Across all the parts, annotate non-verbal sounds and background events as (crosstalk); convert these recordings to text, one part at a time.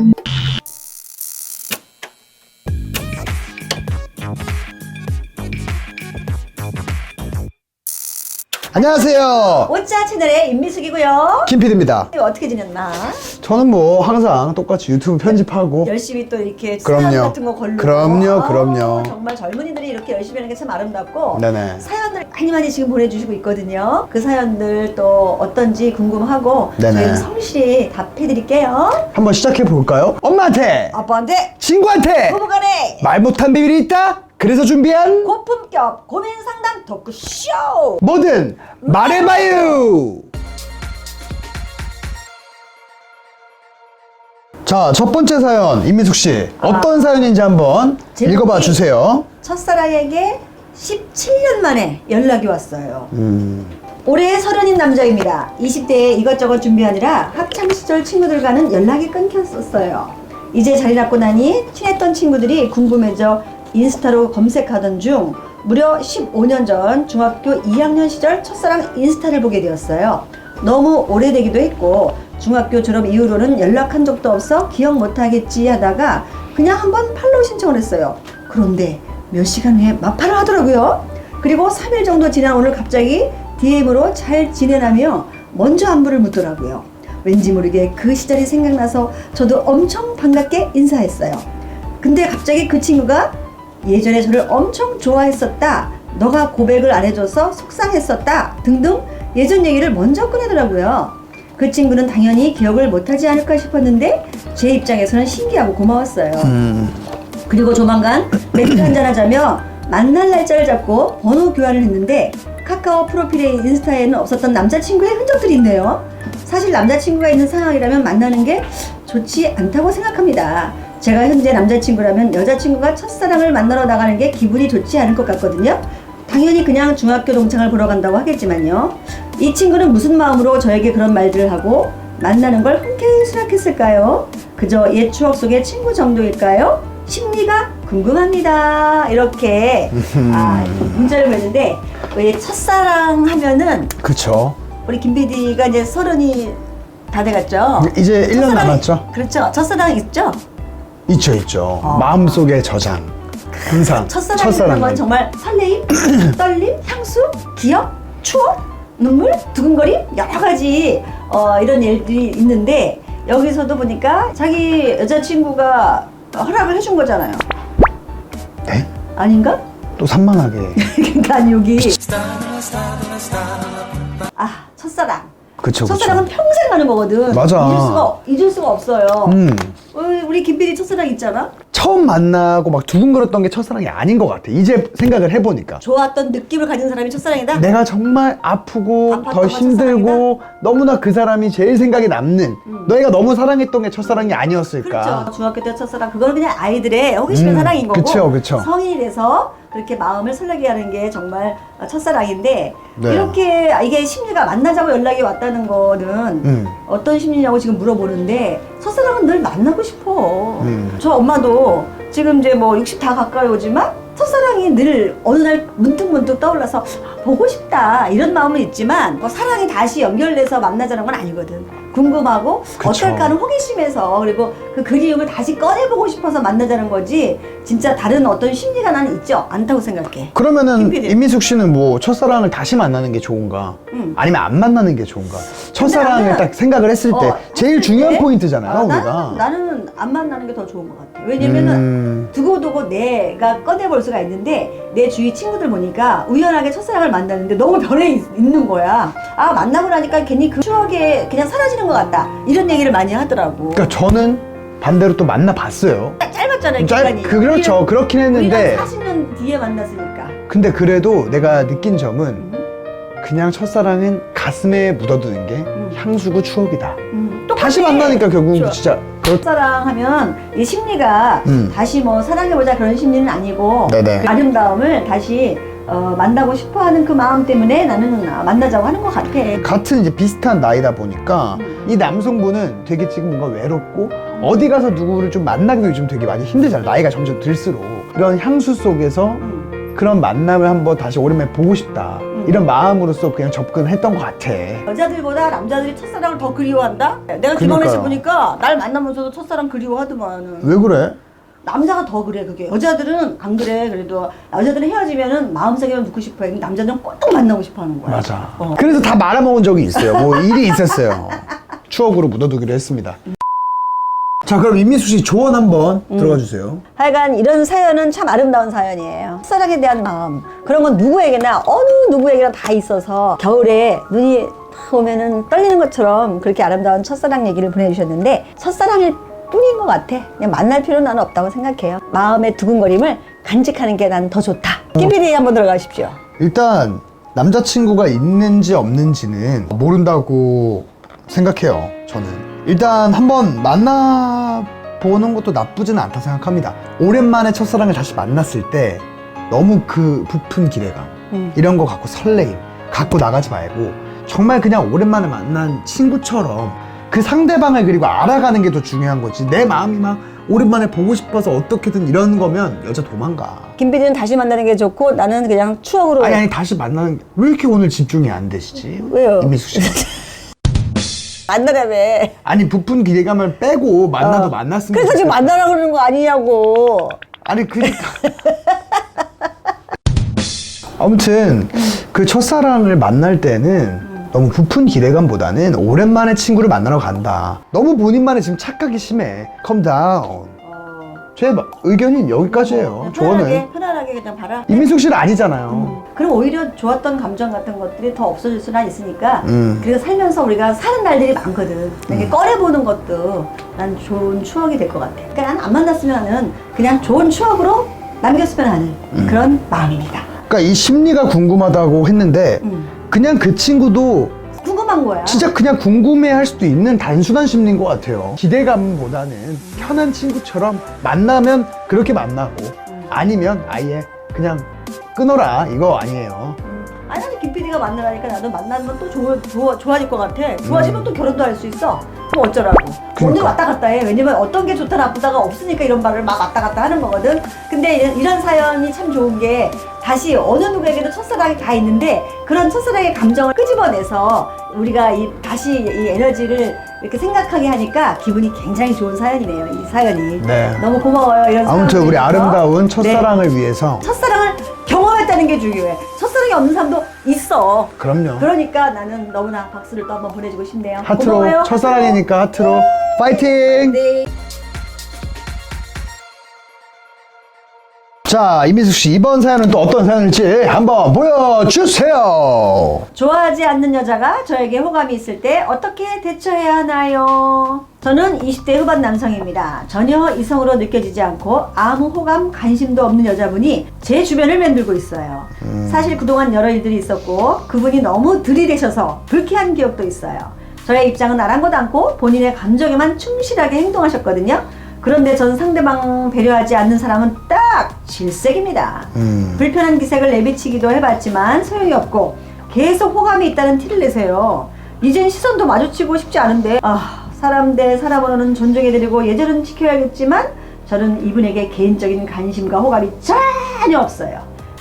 Thank you. 안녕하세요. 오짜 채널의 임미숙이고요. 김PD입니다. 어떻게 지냈나? 저는 뭐 항상 똑같이 유튜브 편집하고 열심히 또 이렇게 그럼요. 사연 같은 거 걸고 그럼요, 아, 그럼요. 정말 젊은이들이 이렇게 열심히 하는 게 참 아름답고 네네. 사연을 많이 많이 지금 보내주시고 있거든요. 그 사연들 또 어떤지 궁금하고 네네. 저희는 성실히 답해드릴게요. 한번 시작해 볼까요? 엄마한테, 아빠한테 친구한테 부부간에 말 못한 비밀이 있다. 그래서 준비한 고품격 고민 상담 토크쇼 뭐든 말해봐요. 자, 첫 번째 사연 임미숙 씨 어떤 사연인지 한번 아. 제목이- 읽어봐 주세요. 첫사랑에게 17년 만에 연락이 왔어요. 음, 올해 서른인 남자입니다. 20대에 이것저것 준비하느라 학창 시절 친구들과는 연락이 끊겼었어요. 이제 자리 잡고 나니 친했던 친구들이 궁금해져 인스타로 검색하던 중 무려 15년 전 중학교 2학년 시절 첫사랑 인스타를 보게 되었어요. 너무 오래되기도 했고 중학교 졸업 이후로는 연락한 적도 없어 기억 못하겠지 하다가 그냥 한번 팔로우 신청을 했어요. 그런데 몇 시간 후에 마팔을 하더라고요. 그리고 3일 정도 지난 오늘 갑자기 DM으로 잘 지내라며 먼저 안부를 묻더라고요. 왠지 모르게 그 시절이 생각나서 저도 엄청 반갑게 인사했어요. 근데 갑자기 그 친구가 예전에 저를 엄청 좋아했었다. 너가 고백을 안 해줘서 속상했었다. 등등 예전 얘기를 먼저 꺼내더라고요. 그 친구는 당연히 기억을 못하지 않을까 싶었는데 제 입장에서는 신기하고 고마웠어요. 음, 그리고 조만간 맥주 한잔 하자며 만날 날짜를 잡고 번호 교환을 했는데 카카오 프로필에 인스타에는 없었던 남자친구의 흔적들이 있네요. 사실 남자친구가 있는 상황이라면 만나는 게 좋지 않다고 생각합니다. 제가 현재 남자친구라면 여자친구가 첫사랑을 만나러 나가는 게 기분이 좋지 않을 것 같거든요. 당연히 그냥 중학교 동창을 보러 간다고 하겠지만요. 이 친구는 무슨 마음으로 저에게 그런 말들을 하고 만나는 걸 흔쾌히 수락했을까요? 그저 옛 추억 속의 친구 정도일까요? 심리가 궁금합니다. 이렇게 아, 문자를 보냈는데 왜 첫사랑 하면은 그쵸. 우리 김 PD가 이제 서른이 다 돼갔죠. 이제 1년 첫사랑이- 남았죠? 그렇죠. 첫사랑 있죠. 있죠, 있죠. 어. 마음속의 저장. 항상 첫사랑이라는 건 정말 설레임, (clears throat) 떨림, 향수, 기억, 추억, 눈물, 두근거림 여러 가지 어, 이런 일들이 있는데 여기서도 보니까 자기 여자친구가 허락을 해준 거잖아요. 네? 아닌가? 또 산만하게. (laughs) 그러니까 여기 아 첫사랑. 그쵸, 그쵸. 첫사랑은 평생 가는 거거든. 맞아. 잊을 수가 잊을 수가 없어요. 음. 우리- 우리 김PD 첫사랑 있잖아. 처음 만나고 막 두근거렸던 게 첫사랑이 아닌 것 같아. 이제 생각을 해보니까. 좋았던 느낌을 가진 사람이 첫사랑이다. 내가 정말 아프고 아팠던 더거 힘들고 너무나 그 사람이 제일 생각이 남는 음. 너희가 너무 사랑했던 게 첫사랑이 아니었을까. 그렇죠. 중학교 때 첫사랑 그거는 그냥 아이들의 호기심의 음, 사랑인 거고 그쵸, 그쵸. 성인이 돼서 그렇게 마음을 설레게 하는 게 정말 첫사랑인데 네. 이렇게 이게 심리가 만나자고 연락이 왔다는 거는 음. 어떤 심리냐고 지금 물어보는데 첫사랑은 늘 만나고 싶어. 음. 저 엄마도 지금 이제 뭐 60 다 가까이 오지만 첫사랑이 늘 어느 날 문득문득 떠올라서 아, 보고 싶다 이런 마음은 있지만 뭐 사랑이 다시 연결돼서 만나자는 건 아니거든. 궁금하고 그쵸. 어떨까 하는 호기심에서 그리고 그 그리움을 다시 꺼내보고 싶어서 만나자는 거지 진짜 다른 어떤 심리가 나는 있죠 않다고 생각해. 그러면은 김PD. 임미숙 씨는 뭐 첫사랑을 다시 만나는 게 좋은가? 음. 아니면 안 만나는 게 좋은가? 첫사랑을 나는- 딱 생각을 했을 때 어, 제일 했을 중요한 때, 포인트잖아요, 아, 우리가. 나는, 나는 안 만나는 게 더 좋은 것 같아. 왜냐면은 음. 두고두고 내가 꺼내볼 수가 있는데 내 주위 친구들 보니까 우연하게 첫사랑을 만났는데 너무 변해 있, 는 거야. 아 만나고 나니까 괜히 그 추억에 그냥 사라지는 것 같다. 이런 얘기를 많이 하더라고. 그러니까 저는 반대로 또 만나봤어요. 짧았잖아요 짧, 기간이. 그, 그렇죠. 그렇긴 했는데. 40년 뒤에 만났으니까. 근데 그래도 내가 느낀 점은 음, 그냥 첫사랑은 가슴에 묻어두는 게 향수고 추억이다. 음, 다시. 만나니까 결국은 좋아. 진짜 그렇... 첫사랑하면 이 심리가 음. 다시 뭐 사랑해보자 그런 심리는 아니고 네네. 그 아름다움을 다시 어, 만나고 싶어하는 그 마음 때문에 나는 아, 만나자고 하는 것 같아. 같은 이제 비슷한 나이다 보니까 음. 이 남성분은 되게 지금 뭔가 외롭고 어디 가서 누구를 좀 만나기도 요즘 되게 많이 힘들잖아. 나이가 점점 들수록 이런 향수 속에서 음. 그런 만남을 한번 다시 오랜만에 보고 싶다. 이런 마음으로서 그냥 접근했던 것 같아. 여자들보다 남자들이 첫사랑을 더 그리워한다? 내가 그러니까요. 김원혜 씨 보니까 날 만나면서도 첫사랑 그리워하더만은. 왜 그래? 남자가 더 그래 그게. 여자들은 안 그래. 그래도 여자들은 헤어지면은 마음속에만 묻고 싶어. 남자들은 꼭 만나고 싶어 하는 거야. 맞아. 어. 그래서 다 말아먹은 적이 있어요. 뭐 일이 있었어요. 추억으로 묻어두기로 했습니다. 자, 그럼 임미수 씨 조언 한번 들어가 주세요. 하여간 이런 사연은 참 아름다운 사연이에요. 첫사랑에 대한 마음. 그런 건 누구에게나, 어느 누구에게나 다 있어서 겨울에 눈이 탁 오면은 떨리는 것처럼 그렇게 아름다운 첫사랑 얘기를 보내주셨는데 첫사랑일 뿐인 것 같아. 그냥 만날 필요는 나는 없다고 생각해요. 마음의 두근거림을 간직하는 게 난 더 좋다. 김PD 한번 들어가십시오. 일단 남자친구가 있는지 없는지는 모른다고 생각해요. 저는 일단 한번 만나 보는 것도 나쁘지는 않다 생각합니다. 오랜만에 첫사랑을 다시 만났을 때 너무 그 부푼 기대감 음. 이런 거 갖고 설레임 갖고 나가지 말고 정말 그냥 오랜만에 만난 친구처럼 그 상대방을 그리고 알아가는 게 더 중요한 거지. 내 마음이 막 오랜만에 보고 싶어서 어떻게든 이런 거면 여자 도망가. 김PD는 다시 만나는 게 좋고 나는 그냥 추억으로. 아니 아니 다시 만나는 게 왜 이렇게 오늘 집중이 안 되시지? 왜요? 이미수 씨. (laughs) 만나라며. 아니 부푼 기대감을 빼고 만나도 만났으면 그래서 지금 좋겠다. 만나라고 그러는 거 아니냐고. 아니 그러니까 아무튼 그 첫사랑을 만날 때는 너무 부푼 기대감보다는 오랜만에 친구를 만나러 간다. 너무 본인만의 지금 착각이 심해. 컴 다운. 제 마- 의견이 여기까지예요. 편안하게, 조언은 편안하게 그냥 봐라. 이민숙 씨는 아니잖아요. 그럼 오히려 좋았던 감정 같은 것들이 더 없어질 수는 있으니까 음. 그리고 살면서 우리가 사는 날들이 많거든 이렇게 꺼내보는 것도 난 좋은 추억이 될 것 같아 그러니까 난 안 만났으면 하는 그냥 좋은 추억으로 남겼으면 하는 음. 그런 마음입니다 그러니까 이 심리가 궁금하다고 했는데 음. 그냥 그 친구도 궁금한 거야 진짜 그냥 궁금해 할 수도 있는 단순한 심리인 것 같아요. 기대감보다는 편한 친구처럼 만나면 그렇게 만나고 아니면 아예 그냥 끊어라 이거 아니에요. 음. 아니 나는 김 PD가 만나라니까 나도 만나면 또 좋아, 좋아, 좋아질 것 같아 좋아지면 또 결혼도 할 수 있어 그럼 어쩌라고 오늘 음. 그러니까. 왔다 갔다 해 왜냐면 어떤 게 좋다 나쁘다가 없으니까 이런 말을 막 왔다 갔다 하는 거거든 근데 이런, 이런 사연이 참 좋은 게 다시 어느 누구에게도 첫사랑이 다 있는데 그런 첫사랑의 감정을 끄집어내서 우리가 이, 다시 이 에너지를 이렇게 생각하게 하니까 기분이 굉장히 좋은 사연이네요 이 사연이 네. 너무 고마워요 이런 아무튼 우리 아름다운. 네. 첫사랑을 위해서 첫사랑 을 경험했다는 게 중요해. 첫사랑이 없는 사람도 있어. 그럼요. 그러니까 나는 너무나 박수를 또 한번 보내주고 싶네요. 하트로 고마워요. 첫사랑이니까 하트로 파이팅! 네. 자 이민숙 씨 이번 사연은 또 어떤 사연일지 한번 보여주세요. 좋아하지 않는 여자가 저에게 호감이 있을 때 어떻게 대처해야 하나요? 저는 20대 후반 남성입니다. 전혀 이성으로 느껴지지 않고 아무 호감, 관심도 없는 여자분이 제 주변을 맴돌고 있어요. 사실 그동안 여러 일들이 있었고 그분이 너무 들이대셔서 불쾌한 기억도 있어요. 저의 입장은 아랑곳 않고 본인의 감정에만 충실하게 행동하셨거든요. 그런데 전 상대방 배려하지 않는 사람은 딱 질색입니다. 음. 불편한 기색을 내비치기도 해봤지만 소용이 없고 계속 호감이 있다는 티를 내세요. 이젠 시선도 마주치고 싶지 않은데 아 사람 대 사람으로는 존중해드리고 예절은 지켜야겠지만 저는 이분에게 개인적인 관심과 호감이 전혀 없어요.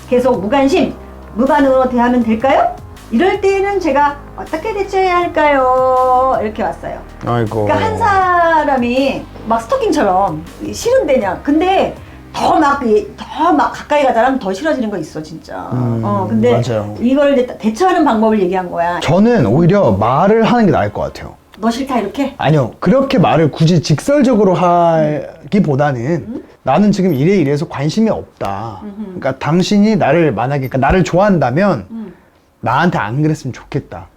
계속 무관심, 무반응으로 대하면 될까요? 이럴 때에는 제가 어떻게 대처해야 할까요? 이렇게 왔어요. 아이고. 그러니까 한 사람이 막 스토킹처럼 싫은데냐. 근데 더막더막 가까이 가자면 더 싫어지는 거 있어 진짜. 음, 어 근데 맞아요. 이걸 대처하는 방법을 얘기한 거야. 저는 오히려 말을 하는 게 나을 것 같아요. 너 싫다 이렇게. 아니요. 그렇게 말을 굳이 직설적으로 하기보다는 나는 지금 이래 이래서 관심이 없다. 그러니까 당신이 나를 만약에 그러니까 나를 좋아한다면 음. 나한테 안 그랬으면 좋겠다.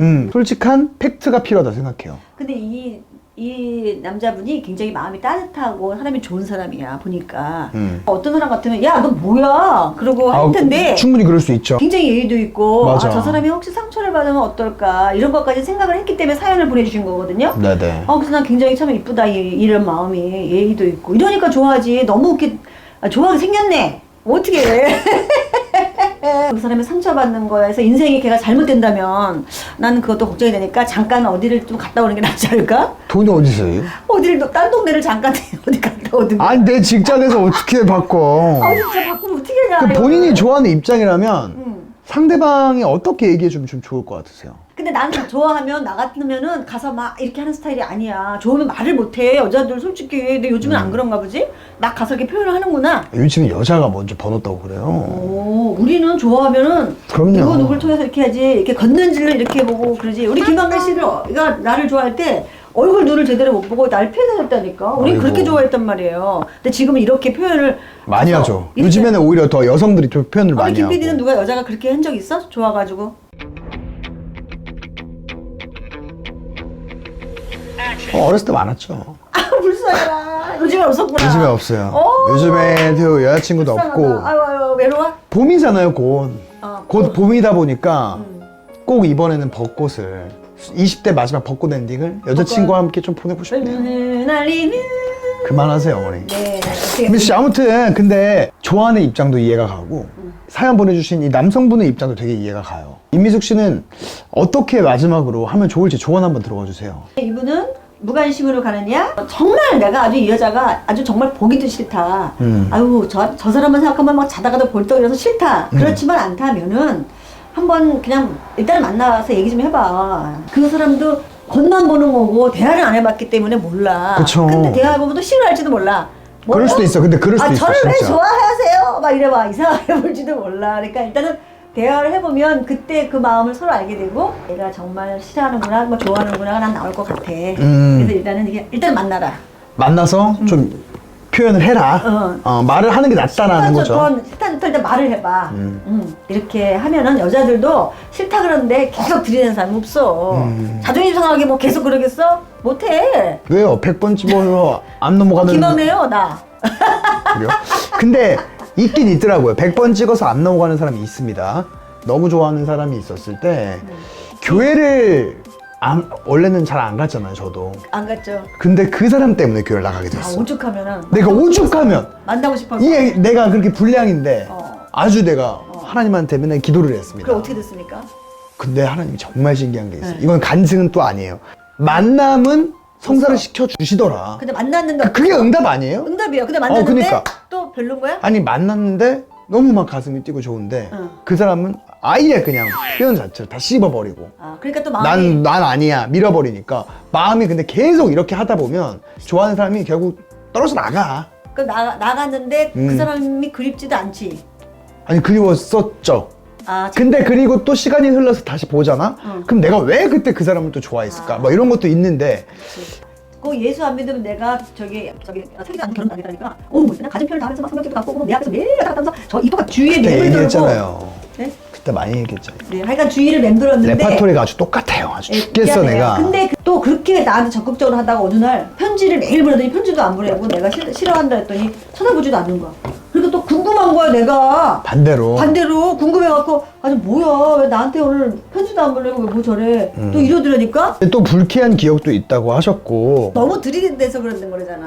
음, 솔직한 팩트가 필요하다 생각해요. 근데 이, 이 남자분이 굉장히 마음이 따뜻하고 사람이 좋은 사람이야 보니까 음. 어떤 사람 같으면 야 너 뭐야 그러고 할 아, 텐데 충분히 그럴 수 있죠. 굉장히 예의도 있고 맞아. 아, 저 사람이 혹시 상처를 받으면 어떨까 이런 것까지 생각을 했기 때문에 사연을 보내주신 거거든요. 네네. 어, 그래서 난 굉장히 참 이쁘다, 이, 이런 마음이. 예의도 있고. 이러니까 좋아하지. 너무 이렇게, 아, 좋아하게 생겼네. 어떻게 해. (laughs) 그 사람이 상처받는 거에서 인생이 걔가 잘못된다면 나는 그것도 걱정이 되니까 잠깐 어디를 좀 갔다 오는 게 낫지 않을까? 돈이 어디서요? 어디를, 또- 딴 동네를 잠깐 (laughs) 어디 갔다 오든 가. 아니 내 직장에서 어떻게 바꿔? 아, 진짜 바꾸면 어떻게 해야? 그. 본인이 좋아하는 입장이라면 음. 상대방이 어떻게 얘기해 주면 좀 좋을 것 같으세요? 근데 나는 좋아하면 나 같으면은 가서 막 이렇게 하는 스타일이 아니야. 좋으면 말을 못해 여자들 솔직히. 근데 요즘은 음. 안 그런가 보지? 막 가서 이렇게 표현을 하는구나. 요즘은 여자가 먼저 번호 그래요. 오, 우리는 좋아하면은 그럼요. 누구 누구를 통해서 이렇게 하지. 이렇게 걷는지를 이렇게 보고 그러지. 우리 김한글 씨가 나를 좋아할 때 얼굴 눈을 제대로 못 보고 날 표현했다니까. 우리 아이고. 그렇게 좋아했단 말이에요. 근데 지금은 이렇게 표현을 많이 하죠. 이렇게- 요즘에는 오히려 더 여성들이 좀 표현을 우리 많이 김 하고. PD는 누가 여자가 그렇게 한 적 있어? 좋아가지고. 어, 어렸을 때 많았죠. 아 불쌍해라. 요즘에 없었구나. 요즘에 없어요. 오. 요즘에 또 여자친구도 불쌍하다. 없고 아유 아유 외로워? 봄이잖아요, 곧. 어, 곧 봄이다 보니까 음. 꼭 이번에는 벚꽃을 20대 마지막 벚꽃 엔딩을 여자친구와 함께 좀 보내고 싶네요. 음, 날리는. 그만하세요, 어머니. 네. 어떻게 민수 씨 아무튼 근데 좋아하는 입장도 이해가 가고 사연 보내주신 이 남성분의 입장도 되게 이해가 가요. 임미숙 씨는 어떻게 마지막으로 하면 좋을지 조언 한번 들어봐 주세요. 이분은 무관심으로 가느냐? 정말 내가 아주 이 여자가 아주 정말 보기도 싫다. 음. 아유 저, 저 사람만 생각하면 막 자다가도 벌떡 일어서 싫다. 음. 그렇지만 않다면은 한번 그냥 일단 만나서 얘기 좀 해봐. 그 사람도 겉만 보는 거고 대화를 안 해봤기 때문에 몰라. 그쵸. 근데 대화해보면 또 싫어할지도 몰라. 그럴 수도 있어. 근데 그럴 수도 아, 있어, 저를 왜 진짜. 좋아하세요? 막 이래봐. 이상하게 (laughs) 볼지도 몰라. 그러니까 일단은 대화를 해보면 그때 그 마음을 서로 알게 되고 내가 정말 싫어하는구나, 뭐 좋아하는구나가 난 나올 것 같아. 음. 그래서 일단은 이게 일단 만나라. 만나서 좀 표현을 해라. 어. 어, 말을 하는 게 낫다라는 거죠. 좋던 싫다 좋을 때 말을 해봐. 음. 음, 이렇게 하면은 여자들도 싫다 그러는데 계속 들이대는 사람 없어. 음. 자존심 상하게 뭐 계속 그러겠어? 못해. 왜요? 100번 집어서 안 넘어가는 김학래요 나. 그래요? 근데 있긴 있더라고요. 100번 찍어서 안 넘어가는 사람이 있습니다. 너무 좋아하는 사람이 있었을 때 교회를 안- 원래는 잘 안 갔잖아요, 저도. 안 갔죠. 근데 그 사람 때문에 교회를 나가게 아 됐어. 오죽하면은. 내가 오죽하면 만나고 싶어서. 이 내가 그렇게 불량인데 어. 아주 내가 하나님한테 맨날 기도를 했습니다. 그럼 어떻게 됐습니까? 근데 하나님이 정말 신기한 게 있어요. 네. 이건 간증은 또 아니에요. 만남은 성사를 시켜 주시더라. 근데 만났는데 그게 응답 아니에요? 응답이야. 근데 만났는데 어, 그니까. 또 별론 거야? 아니 만났는데 너무 막 가슴이 뛰고 좋은데 응. 그 사람은 아예 그냥 표현 자체를 다 씹어버리고 아 그러니까 또 마음이 난난 아니야 밀어버리니까 마음이 근데 계속 이렇게 하다 보면 좋아하는 사람이 결국 떨어져 나가 그 나, 나갔는데 음. 그 사람이 그립지도 않지. 아니 그리웠었죠 아 근데 그리고 또 시간이 흘러서 다시 보잖아 응. 그럼 내가 왜 그때 그 사람을 또 좋아했을까 아. 뭐 이런 것도 있는데 그 예수 안 믿으면 내가 저기 저기 세기도 안 결혼 안 했다니까. 오, 그냥 가진 표현 다 하면서 막 성경책도 갖고 오고 내 앞에서 매일 왔다 갔다 하면서 저 이뻐가 주위에 그때 맴돌고. 얘기했잖아요 네? 그때 많이 얘기했잖아요 네, 하여간 주위를 맴돌았는데. 레파토리가 아주 똑같아요 아주 예, 죽겠어 미안해요. 내가 근데 그- 또 그렇게 나한테 적극적으로 하다가 어느 날 편지를 매일 보내더니 편지도 안 보내고 내가 싫, 싫어한다 했더니 쳐다보지도 않는 거야. 궁금한 거야 내가. 반대로. 반대로. 궁금해갖고 아니 뭐야. 왜 나한테 오늘 편지도 안 보내고 왜 뭐 저래? 음. 또 이러더라니까? 또 불쾌한 기억도 있다고 하셨고. 너무 들이대서 그러는 거잖아.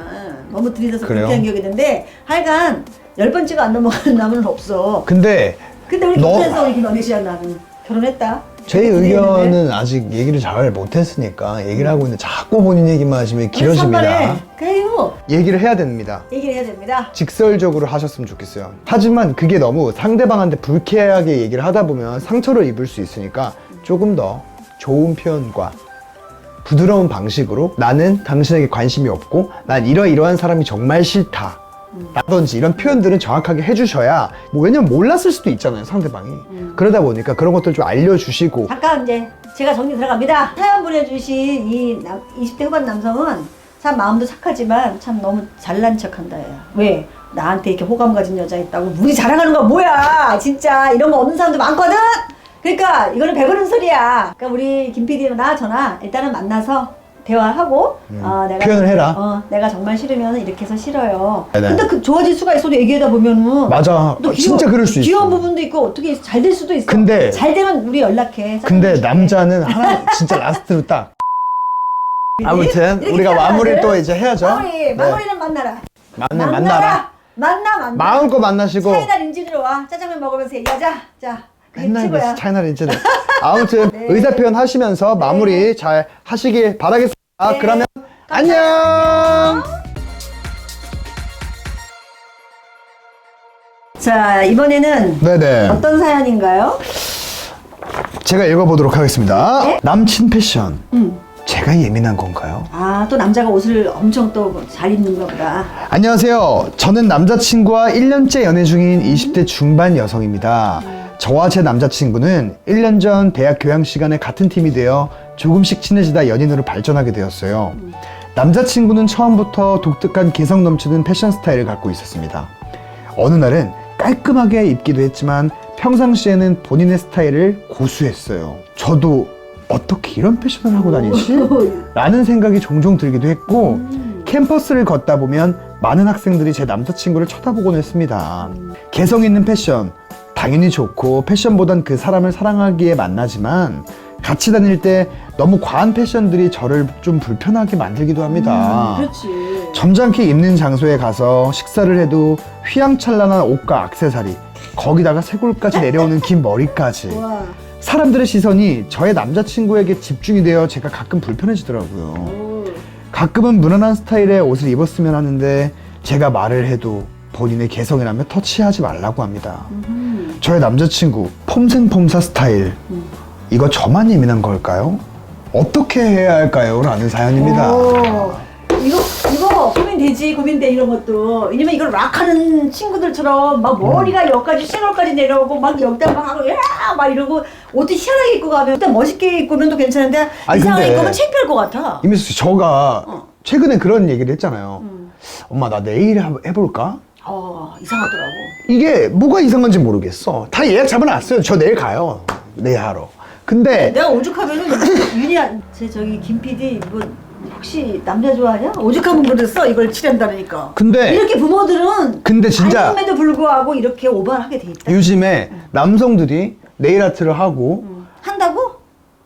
너무 들이대서 그래요? 그렇게 한 기억이 있는데 하여간 열 번째가 안 넘어가는 남은 없어. 근데 근데 우리 너- 결혼해서 우리 김원희 씨랑 나는 결혼했다 제. 의견은 아직 얘기를 잘 못했으니까 얘기를 하고 있는데 자꾸 본인 얘기만 하시면 길어집니다. 그래요 얘기를 해야 됩니다. 얘기를 해야 됩니다 직설적으로 하셨으면 좋겠어요. 하지만 그게 너무 상대방한테 불쾌하게 얘기를 하다 보면 상처를 입을 수 있으니까 조금 더 좋은 표현과 부드러운 방식으로 나는 당신에게 관심이 없고 난 이러이러한 사람이 정말 싫다. 라든지 이런 표현들은 정확하게 해주셔야 뭐 왜냐면 몰랐을 수도 있잖아요 상대방이 그러다 보니까 그런 것들 좀 알려주시고 잠깐 이제 제가 정리 들어갑니다. 사연 보내주신 이 남, 20대 후반 남성은 참 마음도 착하지만 참 너무 잘난 척한다. 얘. 왜? 나한테 이렇게 호감 가진 여자 있다고 우리 자랑하는 거 뭐야? 진짜 이런 거 없는 사람도 많거든. 그러니까 이거는 배부른 소리야. 그러니까 우리 김 PD는 나 전화 일단은 만나서 대화하고 어, 내가 음. 표현을 해라. 어, 내가 정말 싫으면 이렇게 해서 싫어요. 네네. 근데 그 좋아질 수가 있어도 얘기하다 보면은 맞아 또 진짜 그럴 수 있어 귀여운 부분도 있고 어떻게 잘 될 수도 있어. 근데- 잘 되면 우리 연락해. 근데 남자는 하나 (laughs) 진짜 라스트로 딱 아무튼 이렇게 우리가 마무리를 또 이제 해야죠 마무리 네. 마무리는 만나라. 만나, 만나라 만나 만나. 마음껏 만나시고 차이나 린지로 와 짜장면 먹으면서 얘기하자. 자. 맨날. 그래서 차이나 렌즈를 아무튼 (laughs) 네. 의사 표현 하시면서 마무리 잘 하시길 바라겠습니다 네. 그러면. 안녕 자, 이번에는 네네. 어떤 사연인가요? 제가 읽어보도록 하겠습니다. 네? 남친 패션. 음. 제가 예민한 건가요? 아, 또 남자가 옷을 엄청 또 잘 입는가 보다. 안녕하세요. 저는 남자친구와 1년째 연애 중인 20대 중반 여성입니다. 저와 제 남자친구는 1년 전 대학 교양 시간에 같은 팀이 되어 조금씩 친해지다 연인으로 발전하게 되었어요. 남자친구는 처음부터 독특한 개성 넘치는 패션 스타일을 갖고 있었습니다. 어느 날은 깔끔하게 입기도 했지만 평상시에는 본인의 스타일을 고수했어요. 저도 어떻게 이런 패션을 하고 다니지? (laughs) 라는 생각이 종종 들기도 했고 캠퍼스를 걷다 보면 많은 학생들이 제 남자친구를 쳐다보곤 했습니다. 개성 있는 패션 당연히 좋고 패션보단 그 사람을 사랑하기에 만나지만 같이 다닐 때 너무 과한 패션들이 저를 좀 불편하게 만들기도 합니다. 그렇지. 점잖게 입는 장소에 가서 식사를 해도 휘황찬란한 옷과 액세서리 거기다가 쇄골까지 내려오는 긴 머리까지 (laughs) 와. 사람들의 시선이 저의 남자친구에게 집중이 되어 제가 가끔 불편해지더라고요. 오. 가끔은 무난한 스타일의 옷을 입었으면 하는데 제가 말을 해도 본인의 개성이라며 터치하지 말라고 합니다. 음. 저의 남자친구 폼생폼사 스타일 이거 저만 예민한 걸까요? 어떻게 해야 할까요? 라는 사연입니다. 오. 이거 이거 고민되지 고민돼 이런 것도 왜냐면 이걸 락하는 친구들처럼 막 머리가 여기까지 쇄골까지 내려오고 막 여기다 막 하고 야막 이러고 옷도 희한하게 입고 가면 일단 멋있게 입고 오면 또 괜찮은데 아니, 이상하게 근데- 입고 오면 창피할 것 같아 이미수 씨, 저가 어. 최근에 그런 얘기를 했잖아요. 음. 엄마 나 내일 해볼까? 어 이상하더라고 이게 뭐가 이상한지 모르겠어. 다 예약 잡아놨어요. 저 내일 가요. 내일 하러. 근데 내가 오죽하면은 윤희야 제 저기 김 PD 이거 혹시 남자 좋아하냐? 오죽하면 그랬어 이걸 칠한다니까 근데 이렇게 부모들은 근데 진짜 아님에도 불구하고 이렇게 오버를 하게 돼 있다 요즘에 남성들이 네일 아트를 하고 음. 한다고?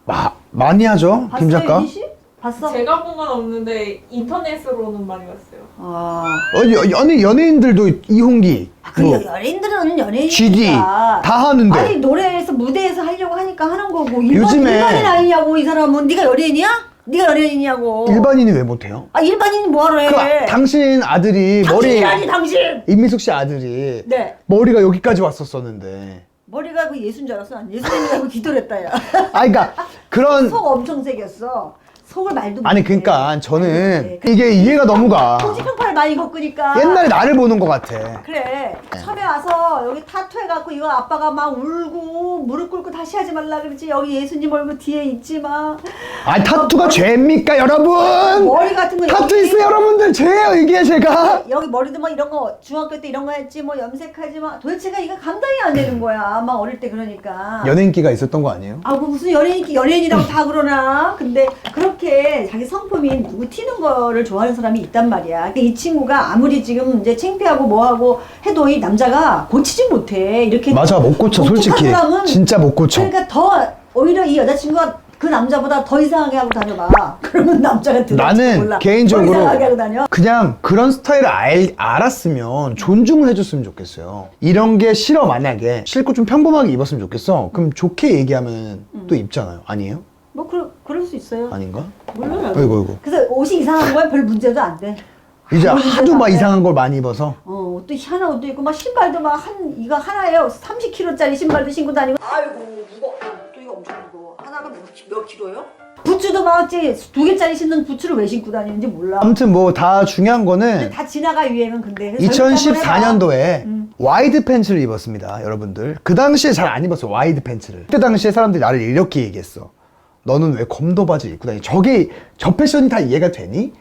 마, 많이 하죠. 김 봤어요, 작가. 윤희 씨? 봤어? 제가 본 건 없는데 인터넷으로는 많이 봤어요. 아, 어, 여- 연예 연예인들도 이홍기, 아, 그 뭐, 연예인들은 연예인이니까. GD 다 하는데. 아니 노래에서 무대에서 하려고 하니까 하는 거고 일반, 요즘에- 일반인 아니냐고 이 사람은. 네가 연예인이야? 네가 연예인이냐고. 일반인이 왜 못해요? 아 일반인이 뭐하러 해? 그 아- 당신 아들이 머리 당신이 아니 당신! 임미숙 씨 아들이 네. 머리가 여기까지 왔었었는데. 머리가 그 예수인 줄 알았어? 난 예수님이라고 (laughs) 기도를 했다 야. 아, 그러니까 그런 속 엄청 새겼어 속을 말도 아니 못해. 그러니까 저는 네. 이게 이해가 너무 가. 통지평판을 많이 겪으니까 옛날에 나를 보는 것 같아. 그래 처음에 와서 여기 타투 해갖고 이거 아빠가 막 울고 무릎 꿇고 다시 하지 말라 그랬지 여기 예수님 얼굴 뒤에 있지 마 아 타투가 죄입니까 여러분? 머리 같은 거 타투 있어 여러분들 죄예요 이게 제가. 여기 머리도 뭐 이런 거 중학교 때 이런 거 했지 뭐 염색하지 마 도대체가 이거 감당이 안 되는 거야 막 어릴 때 그러니까 연예인기가 있었던 거 아니에요? 아, 그 무슨 연예인, 연예인이라고 다 그러나? 근데 그렇게 자기 성품이 누구 튀는 거를 좋아하는 사람이 있단 말이야. 근데 이 친구가 아무리 지금 이제 창피하고 뭐하고 해도 이 남자가 고치지 못해. 이렇게. 맞아 못 고쳐 독특한 솔직히 사람은 진짜 못 고쳐. 그러니까 더, 오히려 이 여자친구가 그 남자보다 더 이상하게 하고 다녀봐. (laughs) 그러면 남자가 들을지 나는 몰라. 개인적으로 더 이상하게 하고 다녀? 그냥 그런 스타일을 알, 알았으면 존중을 해줬으면 좋겠어요. 이런 게 싫어 만약에 싫고 좀 평범하게 입었으면 좋겠어. 그럼 좋게 얘기하면 또 입잖아요. 아니에요? 뭐, 그, 그럴 수 있어요. 아닌가? 물론. 아이고 아이고. 그래서 옷이 이상한 거야 별 문제도 안 돼. 이제 하도 막. 이상한 걸 많이 입어서 어, 옷도 희한한 옷도 있고, 막 신발도 막 한, 이거 하나예요. 30kg짜리 신발도 신고 다니고. 아이고, 무거워. 또 이거 엄청 무거워. 하나가 몇, 몇 킬로요? 부츠도 막, 이제 두 개짜리 신는 부츠를 왜 신고 다니는지 몰라. 아무튼 뭐 다 중요한 근데 거는 다 지나가 유행은 근데. 그래서 젊을 때 한번 해봐. 2014년도에 음. 와이드 팬츠를 입었습니다, 여러분들. 그 당시에 잘 안 입었어요, 와이드 팬츠를. 그때 당시에 사람들이 나를 이렇게 얘기했어. 너는 왜 검도 바지 입고 다니? 저게 저 패션이 다 이해가 되니?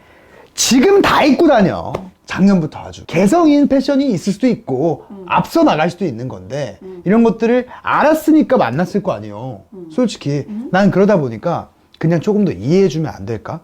지금 다 입고 다녀. 작년부터 아주 개성인 패션이 있을 수도 있고 음. 앞서 나갈 수도 있는 건데 이런 것들을 알았으니까 만났을 거 아니에요. 음. 솔직히 난 그러다 보니까 그냥 조금 더 이해해주면 안 될까?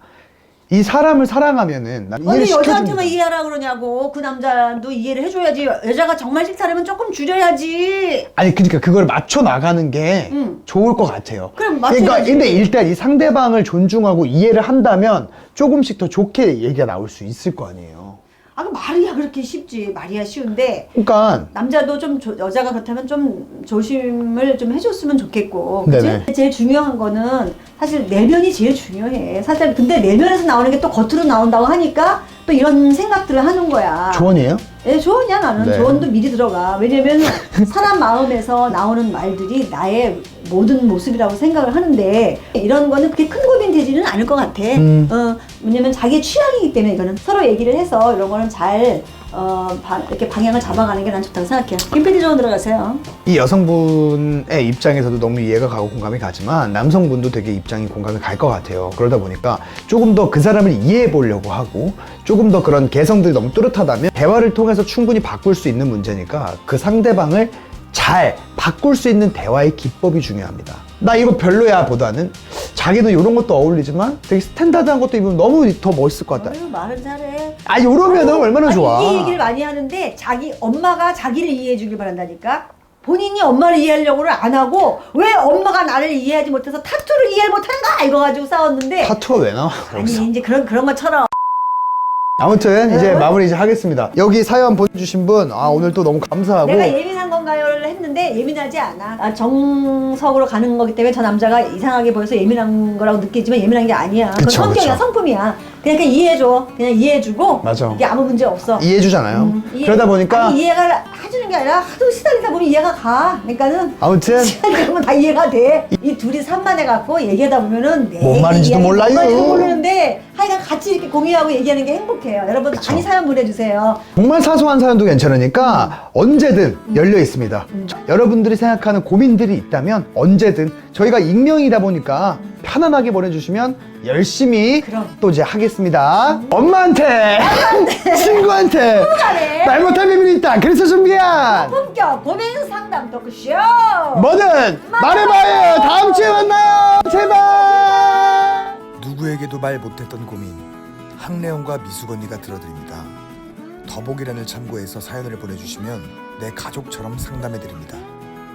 이 사람을 사랑하면은 난 이해를 아니 시켜줍니다. 여자한테만 이해하라 그러냐고 그 남자도 이해를 해줘야지 여자가 정말 싫다면 조금 줄여야지 아니 그러니까 그걸 맞춰 나가는 게 응. 좋을 것 같아요. 그럼 맞춰야지. 그러니까 근데 일단 이 상대방을 존중하고 이해를 한다면 조금씩 더 좋게 얘기가 나올 수 있을 거 아니에요. 아, 그 말이야 그렇게 쉽지. 말이야 쉬운데 그러니까 남자도 좀 조- 여자가 그렇다면 좀 조심을 좀 해줬으면 좋겠고 그치? 네네. 제일 중요한 거는 사실 내면이 제일 중요해 사실 근데 내면에서 나오는 게 또 겉으로 나온다고 하니까 또 이런 생각들을 하는 거야 조언이에요? 예, 조언이야 나는 네. 조언도 미리 들어가 왜냐면 사람 마음에서 나오는 말들이 나의 모든 모습이라고 생각을 하는데 이런 거는 그렇게 큰 고민 되지는 않을 것 같아 음. 어, 왜냐면 자기 취향이기 때문에 이거는 서로 얘기를 해서 이런 거는 잘 어, 바- 이렇게 방향을 잡아가는 게 난 좋다고 생각해요 김PD 조언 들어가세요 이 여성분의 입장에서도 너무 이해가 가고 공감이 가지만 남성분도 되게 입장이 공감이 갈 것 같아요. 그러다 보니까 조금 더 그 사람을 이해해 보려고 하고 조금 더 그런 개성들이 너무 뚜렷하다면 대화를 통해서 충분히 바꿀 수 있는 문제니까 그 상대방을 잘 바꿀 수 있는 대화의 기법이 중요합니다. 나 이거 별로야 보다는 자기도 이런 것도 어울리지만 되게 스탠다드한 것도 입으면 너무 더 멋있을 것 같다. 어휴 말은 잘해 아, 이러면 은 얼마나 아니, 좋아. 이 얘기를 많이 하는데 자기 엄마가 자기를 이해해 주길 바란다니까. 본인이 엄마를 이해하려고를 안 하고 왜 엄마가 나를 이해하지 못해서 타투를 이해를 못하는가 이거 가지고 싸웠는데 타투가 왜 나와? 아니 이제 그런 그런 것처럼 아무튼 이제 네. 마무리 이제 하겠습니다. 여기 사연 보내주신 분, 아, 오늘 또 너무 감사하고. 내가 예민한 건가요를 했는데 예민하지 않아. 아, 정석으로 가는 거기 때문에 저 남자가 이상하게 보여서 예민한 거라고 느끼지만 예민한 게 아니야. 그건 그쵸, 성격이야, 그쵸. 성품이야. 그냥, 그냥 이해해줘. 그냥 이해해주고 맞아. 이게 아무 문제 없어. 이해해주잖아요. 음, 이해- 그러다 보니까 아니, 이해가 해주는 게 아니라 하도 시달리다 보면 이해가 가. 그러니까는 아무튼 그러면 다 이해가 돼. 이 둘이 산만해 갖고 얘기하다 보면은 내 뭔 말인지도 몰라요. 뭔 말인지도 모르는데 하여간 같이 이렇게 공유하고 얘기하는 게 행복해요. 여러분. 많이 사연 보내주세요. 정말 사소한 사연도 괜찮으니까 언제든 열려 있습니다. 여러분들이 생각하는 고민들이 있다면 언제든 저희가 익명이다 보니까 편안하게 보내주시면 열심히 그럼. 또 이제 하겠습니다. 엄마한테, (laughs) 친구한테 잘해. 말 못할 비밀이 있다. 그래서 준비한 본격 고민 상담 토크쇼. 뭐든 말해봐요. 다음 주에 만나요. 제발. 누구에게도 말 못했던 고민 항래원과 미숙언니가 들어드립니다. 더보기란을 참고해서 사연을 보내주시면 내 가족처럼 상담해드립니다.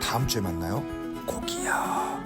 다음 주에 만나요. 고기야.